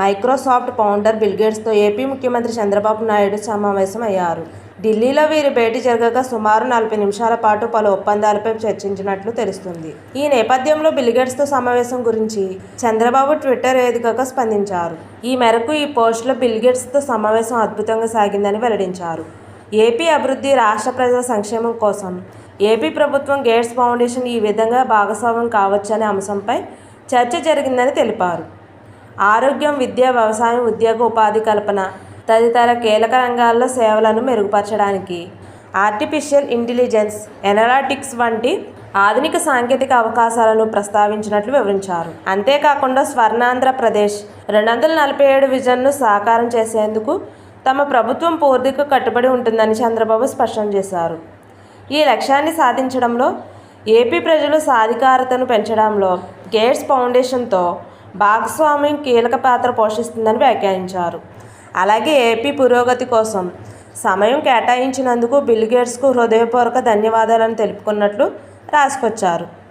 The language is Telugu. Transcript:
మైక్రోసాఫ్ట్ ఫౌండర్ బిల్గేట్స్తో ఏపీ ముఖ్యమంత్రి చంద్రబాబు నాయుడు సమావేశం అయ్యారు ఢిల్లీలో వీరి భేటీ జరగక సుమారు నలభై నిమిషాల పాటు పలు ఒప్పందాలపై చర్చించినట్లు తెలుస్తుంది. ఈ నేపథ్యంలో బిల్గేట్స్తో సమావేశం గురించి చంద్రబాబు ట్విట్టర్ వేదికగా స్పందించారు. ఈ మేరకు ఈ పోస్టులో బిల్గేట్స్తో సమావేశం అద్భుతంగా సాగిందని వెల్లడించారు. ఏపీ అభివృద్ధి రాష్ట్ర ప్రజల సంక్షేమం కోసం ఏపీ ప్రభుత్వం గేట్స్ ఫౌండేషన్ ఈ విధంగా భాగస్వామ్యం కావచ్చనే అంశంపై చర్చ జరిగిందని తెలిపారు. ఆరోగ్యం విద్య వ్యవసాయం ఉద్యోగ ఉపాధి కల్పన తదితర కీలక రంగాల్లో సేవలను మెరుగుపరచడానికి ఆర్టిఫిషియల్ ఇంటెలిజెన్స్ ఎనలాటిక్స్ వంటి ఆధునిక సాంకేతిక అవకాశాలను ప్రస్తావించినట్లు వివరించారు. అంతేకాకుండా స్వర్ణాంధ్రప్రదేశ్ రెండు వందల నలభై ఏడు విజన్ను సాకారం చేసేందుకు తమ ప్రభుత్వం పూర్తిగా కట్టుబడి ఉంటుందని చంద్రబాబు స్పష్టం చేశారు. ఈ లక్ష్యాన్ని సాధించడంలో ఏపీ ప్రజలు సాధికారతను పెంచడంలో గేట్స్ ఫౌండేషన్తో భాగస్వామ్యం కీలక పాత్ర పోషిస్తుందని వ్యాఖ్యానించారు. అలాగే ఏపీ పురోగతి కోసం సమయం కేటాయించినందుకు బిల్ గేట్స్కు హృదయపూర్వక ధన్యవాదాలను తెలుపుకున్నట్లు రాసుకొచ్చారు.